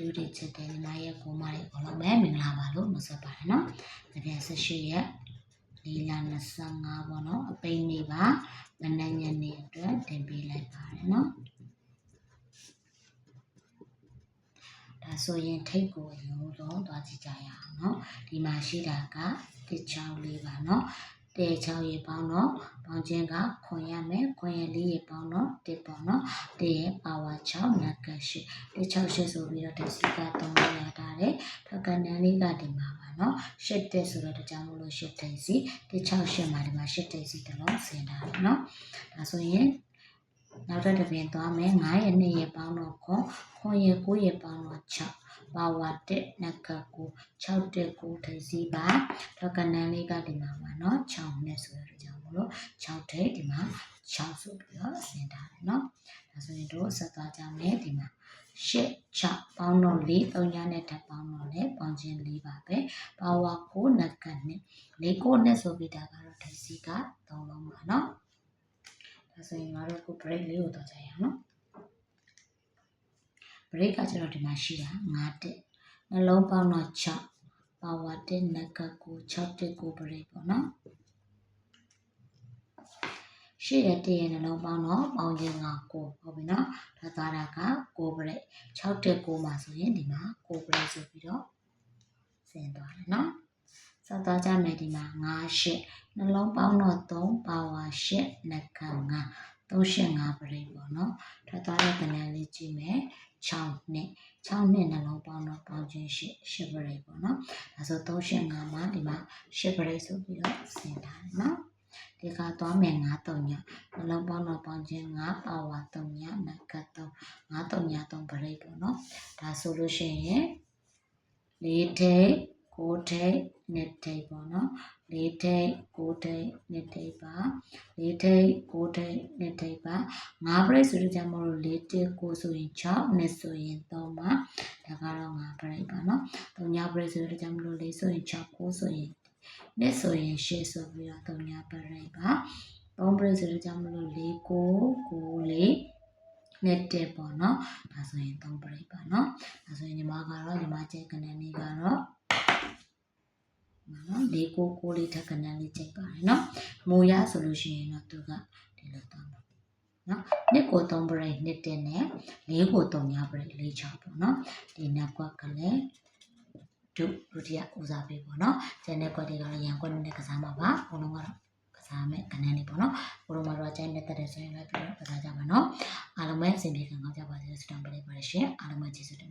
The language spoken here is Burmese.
သူတွေချစ်တဲ့ညီမရဲ့ကိုမလေးအလုံးပဲမင်္ဂလာပါလို့နှုတ်ဆက်ပါတယ်နော်။တကယ်18ရက်လလ25ပေါ့နော်အပိန်းနေပါမနက်ညနေအတွက်တင်ပေးလိုက်ပါတယ်နော်။ဒါဆိုရင်ထိတ်ကိုအရင်ဆုံးသွားကြည့်ကြရအောင်နော်။ဒီမှာရှိတာကတစ်ချောင်းလေးပါနော်။ တဲချောင်းရေပေါင်းတော့ပေါင်းခြင်းကခွန်ရမယ်ခွန်ရလေးရေပေါင်းတော့တစ်ပေါ့နော်။တစ်ရဲ့ပါဝါ6နက်ကရှိတစ်6ရှိဆိုပြီးတော့တစ်စီက3ရတာတယ်။ထက်ကနန်းလေးကဒီမှာပါနော်။ရှစ်တက်ဆိုတော့တကြောင်မလို့ရှစ်တိတ်စီတစ်6ရှစ်မှာဒီမှာရှစ်တိတ်စီတစ်လုံးဆင်တာတယ်နော်။ဒါဆိုရင်နောက်တစ်တစ်ပြင်သွားမယ်9ရက်2ရက်ပေါင်းတော့ခွန်ခွန်ရက်9ရက်ပေါင်းတော့6 ပါဝါတက်နက်ကကို6တက်ကိုထိစီပါထက်ကနန်းလေးကဒီမှာပါနော်6နဲ့ဆိုတော့ကြောင့်မလို့6ထိပ်ဒီမှာ6ဆိုပြီးတော့ဆင်ထားတယ်နော်ဒါဆိုရင်တို့ဆက်သွားကြမယ်ဒီမှာရှစ်ချပေါင်းတော့၄၃ညနဲ့ထပ်ပေါင်းတော့လေပေါင်းခြင်း၄ပါပဲပါဝါကိုနက်ကနဲ့၄ကိုနဲ့ဆိုပြီးတာကတော့ထိစီက၃လုံးပါနော်ဒါဆိုရင်ငါတို့အခု break လေးကိုတော့ကြရအောင်နော် break ကကျတော့ဒီမှာရှိတာ9တက်နှလုံးပေါင်းတော့6 power တက်နက်ကကို6တက်ကို break ပေါ့နော်ရှိရတဲ့ရဲ့နှလုံးပေါင်းတော့ပေါင်းခြင်းကကိုဟုတ်ပြီနော်ဒါသားတာကကို break 6တက်ကိုမှာဆိုရင်ဒီမှာကို break ဆိုပြီးတော့ဆင်းသွားတယ်နော်ဆက်သွားကြမယ်ဒီမှာ9ရှစ်နှလုံးပေါင်းတော့3 power 8နက်က9 385 break ပေါ့ နော်ထွက်သွားတဲ့ကဏ္ဍလေးကြည့်မယ်6နှစ်6နှစ်နှလုံးပေါင်းတော့ပေါင်းခြင်းရှိ10 break ပေါ့နော်ဒါဆို385မှာဒီမှာ10 break ဆိုပြီးတော့ဆင်ထားတယ်နော်ဒီကသွားမယ်9 3ညနှလုံးပေါင်းတော့ပေါင်းခြင်း9ပါဝါ3ညနကတ်3 9 3ည3 break ပေါ့နော်ဒါဆိုလို့ရှိရင်၄ထိပ် ကိုထိပ်နှစ်ထိပ်ပေါ့နော်လေးထိပ်ကိုထိပ်နှစ်ထိပ်ပါလေးထိပ်ကိုထိပ်နှစ်ထိပ်ပါငါး break ဆိုတော့ကြမလို့လေးတစ်ကိုဆိုရင်6နှစ်ဆိုရင်3ပါဒါကတော့ငါး break ပါနော်သုံးည break ဆိုတော့ကြမလို့လေးဆိုရင်6ကိုဆိုရင်နှစ်ဆိုရင်8ဆိုပြီးတော့သုံးည break ပါ3 break ဆိုတော့ကြမလို့လေးကိုကိုလေးနဲ့တက်ပေါ့နော်ဒါဆိုရင်3 break ပါနော်ဒါဆိုရင်ညီမကတော့ညီမကျဲကနေနေကတော့နော်လေး ကိုကိုလေးထက်ကနန်းလေးချိန်ပါတယ်နော်မူရဆိုလို့ရှိရင်တော့သူကဒီလိုတောင်းပါနော်နှစ်ကို3 break နှစ်တင်နဲ့လေးကို3ည break လေးချပေါ့နော်ဒီနောက်ကွက်ကလည်းဒုဒုတိယဦးစားပေးပေါ့နော်ကျန်တဲ့ကွက်တွေကတော့ရန်ကွက်နဲ့ကစားမှာပါဘုံလုံးကတော့ကစားမယ်ကနန်းလေးပေါ့နော်ဘုံလုံးမှာတော့ကျန်တဲ့တက်တဲ့ဆိုရင်လည်းပြီးတော့ကစားကြပါနော်အားလုံးပဲအဆင်ပြေခံကြပါစေဆုတောင်းပေးလိုက်ပါရှင်အားလုံးပဲကျေးဇူးတင်